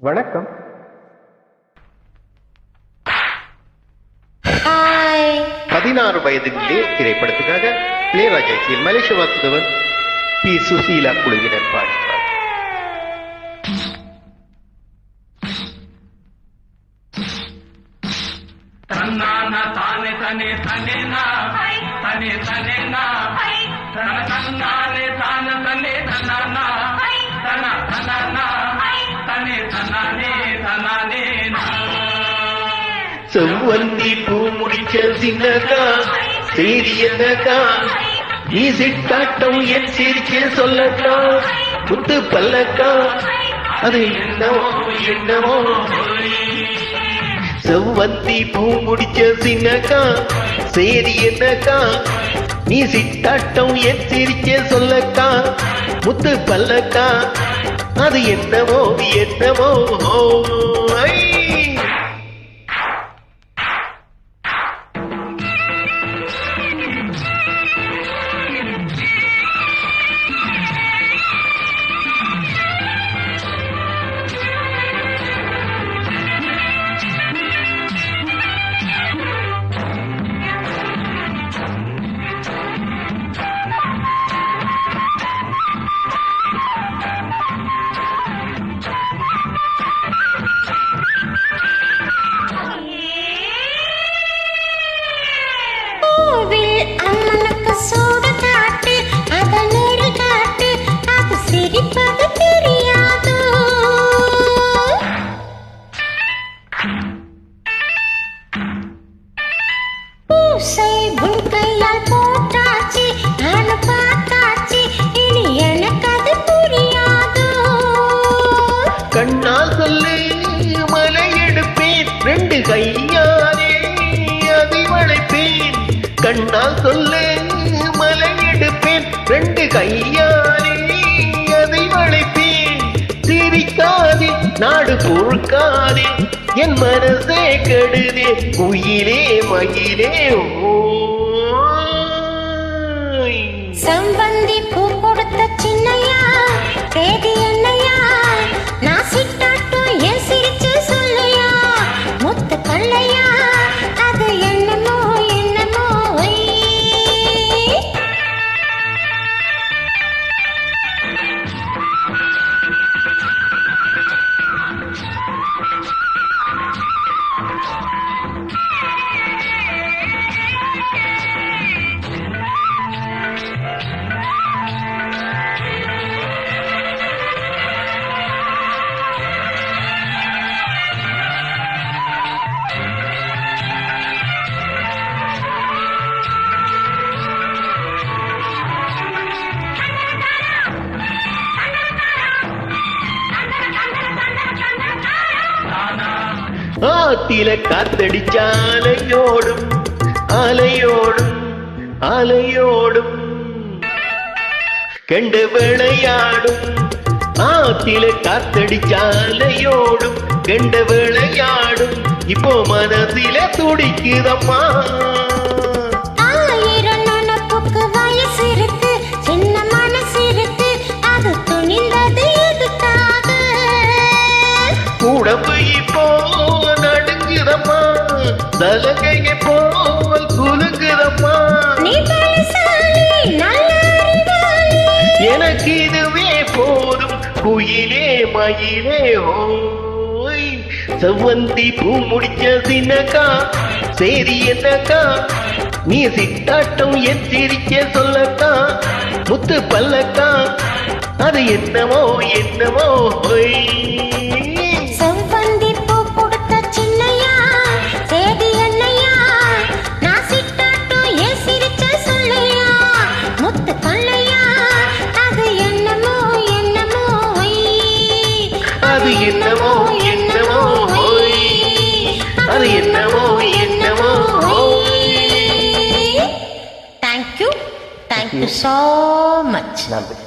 வணக்கம். பதினாறு வயது திரைப்படத்துக்காக இளையராஜா இசையில் மலேசியவாக்குதவர் பி. சுசீலா குழுவினர் பாடுகிறார் தன்னானா தானே தனே தனேனா தனே தனேனா தன்னானே செவ்வந்தி பூ முடிச்ச சின்னக்கா செய்தி என்னக்கா நீ சிட்டாட்டம் என் சிரிச்சு சொல்லக்கா முத்து பல்லக்கா? அது என்னவோ என்னவோ? செவ்வந்தி பூ முடிச்ச சின்னக்கா சேரி என்னக்கா நீ சிட்டாட்டம் என் சிரிச்ச சொல்லக்கா முத்து பல்லக்கா? அது என்னவோ என்னவோ? will வளைப்பேன் கண்ணால் சொல்லு மலை எடுப்பேன். ரெண்டு கையாலே அதை வளைப்பேன். சிரிக்காதே நாடு பொறுக்காதே. என் மனசே கெடுதே குயிலே மயிலே ஓ. ஆத்தில காத்தடிச்சாலையோடும் அலையோடும் அலையோடும் கண்டு விளையாடும் ஆத்தில காத்தடிச்சாலையோடும் கண்டு விளையாடும். இப்போ மனசில துடிக்குதம்மா. தலகையை போல் அறிவாளி. எனக்கு இதுவே போதும் குயிலே மயிலே ஓய். செவ்வந்தி பூ முடிச்ச சின்னக்கா சேரி என்னக்கா? நீ சித்தாட்டம் என் சிரிக்க சொல்லக்கா முத்து பல்லக்கா? அது என்னமோ என்னமோ ஒய் அது என்னமோ ஓய் தேங்க்யூ தேங்க்யூ ஸோ மச் நன்றி.